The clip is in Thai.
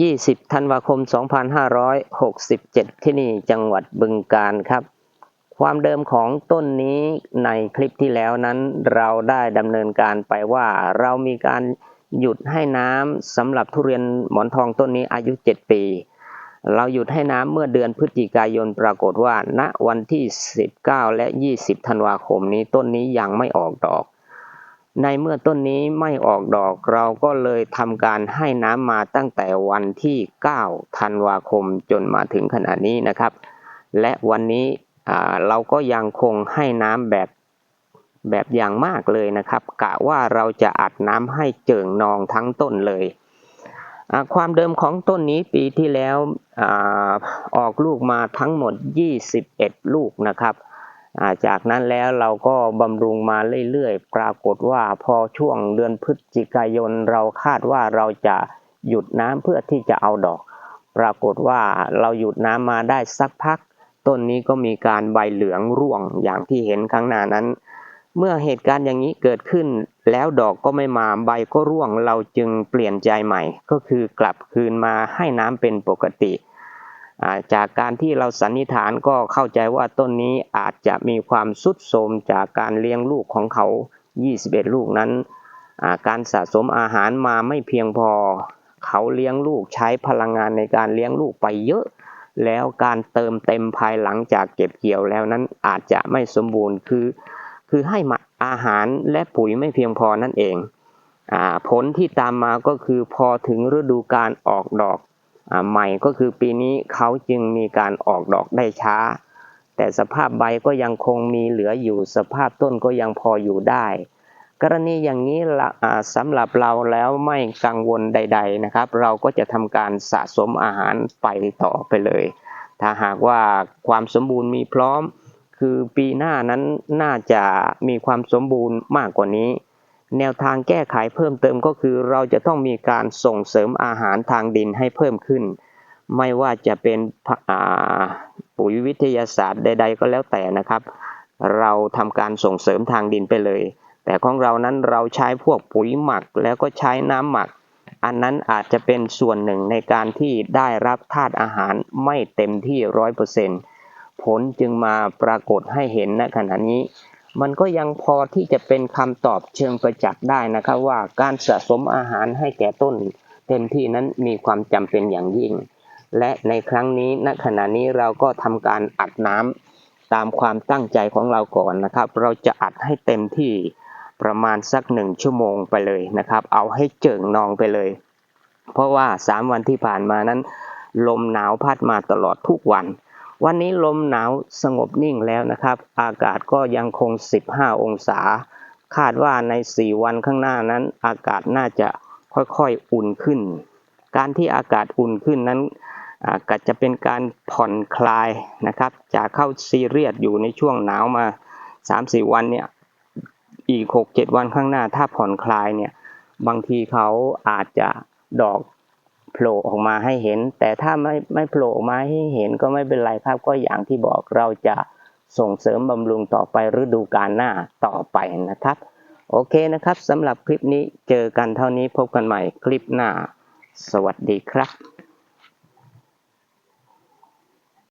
20ธันวาคม 2567 ที่นี่จังหวัดบึงกาฬครับ ความเดิมของต้นนี้ในคลิปที่แล้วนั้น เราได้ดำเนินการไปว่าเรามีการหยุดให้น้ำสำหรับทุเรียนหมอนทองต้นนี้อายุ 7 ปี เราหยุดให้น้ำเมื่อเดือนพฤศจิกายนปรากฏว่า ณวันที่ 19 และ 20 ธันวาคมนี้ต้นนี้ยังไม่ออกดอก ในเมื่อต้นนี้ไม่ออกดอกเราก็เลยทำการให้น้ำมาตั้งแต่วันที่ 9 ธันวาคมจนมาถึงขณะนี้นะครับ และวันนี้เราก็ยังคงให้น้ำแบบแบบอย่างมากเลยนะครับ กะว่าเราจะอัดน้ำให้เจิ่งนองทั้งต้นเลย ความเดิมของต้นนี้ปีที่แล้วอออกลูกมาทั้งหมด 21 ลูกนะครับ จากนั้นแล้วเราก็บำรุงมาเรื่อยๆ ปรากฏว่าพอช่วงเดือนพฤศจิกายนเราคาดว่าเราจะหยุดน้ำเพื่อที่จะเอาดอก ปรากฏว่าเราหยุดน้ำมาได้สักพัก ต้นนี้ก็มีการใบเหลืองร่วงอย่างที่เห็นข้างหน้านั้น เมื่อเหตุการณ์อย่างนี้เกิดขึ้น แล้วดอกก็ไม่มาใบก็ร่วงเราจึงเปลี่ยนใจใหม่ ก็คือกลับคืนมาให้น้ำเป็นปกติ จากการที่เราสันนิษฐานก็เข้าใจว่าต้นนี้อาจจะมีความสุดโทมจากการเลี้ยงลูกของเขา 21 ลูกนั้นาการสะสมอาหารมาไม่เพียงพอ เขาเลี้ยงลูกใช้พลังงานในการเลี้ยงลูกไปเยอะ แล้วการเติมเต็มภายหลังจากเก็บเกี่ยวแล้วนั้นอาจจะไม่สมบูรณ์คือ คือให้มาอาหารและปุ๋ยไม่เพียงพอนั่นเองอผลที่ตามมาก็คือพอถึงฤดูการออกดอก ใหม่ก็คือปีนี้เขาจึงมีการออกดอกได้ช้า แต่สภาพใบก็ยังคงมีเหลืออยู่สภาพต้นก็ยังพออยู่ได้ กรณีอย่างนี้สำหรับเราแล้วไม่กังวลใด ๆนะครับ เราก็จะทำการสะสมอาหารไปต่อไปเลย ถ้าหากว่าความสมบูรณ์มีพร้อม คือปีหน้านั้นน่าจะมีความสมบูรณ์มากกว่านี้ แนวทางแก้ไขเพิ่มเติมก็คือเราจะต้องมีการส่งเสริมอาหารทางดินให้เพิ่มขึ้น ไม่ว่าจะเป็นปุ๋ยวิทยาศาสตร์ใด ๆ ก็แล้วแต่นะครับ เราทำการส่งเสริมทางดินไปเลย แต่ของเรานั้นเราใช้พวกปุ๋ยหมักแล้วก็ใช้น้ำหมัก อันนั้นอาจจะเป็นส่วนหนึ่งในการที่ได้รับธาตุอาหารไม่เต็มที่ร้อยเปอร์เซ็นต์ผลจึงมาปรากฏให้เห็นณขณะนี้ มันก็ยังพอที่จะเป็นคำตอบเชิงประจักษ์ได้นะครับว่าการสะสมอาหารให้แก่ต้นเต็มที่นั้นมีความจำเป็นอย่างยิ่ง และในครั้งนี้ณขณะนี้เราก็ทำการอัดน้ำตามความตั้งใจของเราก่อนนะครับ เราจะอัดให้เต็มที่ประมาณสักหนึ่งชั่วโมงไปเลยนะครับ เอาให้เจิ่งนองไปเลย เพราะว่าสามวันที่ผ่านมานั้น ลมหนาวพัดมาตลอดทุกวัน วันนี้ลมหนาวสงบนิ่งแล้วนะครับ อากาศก็ยังคง 15 องศา คาดว่าใน 4 วันข้างหน้านั้น อากาศน่าจะค่อยๆอุ่นขึ้น การที่อากาศอุ่นขึ้นนั้นอาก็จะเป็นการผ่อนคลายนะครับ จากเข้าซีเรียสอยู่ในช่วงหนาวมา 3-4 วันเนี่ยอีก 6-7 วันข้างหน้าถ้าผ่อนคลายเนี่ยบางทีเขาอาจจะดอก โผล่ออกมาให้เห็น แต่ถ้าไม่ไม่โผล่ออกมาให้เห็นก็ไม่เป็นไรครับก็อย่างที่บอกเราจะส่งเสริมบำรุงต่อไปฤดูกาลหน้าต่อไปนะครับ โอเคนะครับสำหรับคลิปนี้เจอกันเท่านี้พบกันใหม่คลิปหน้า สวัสดีครับ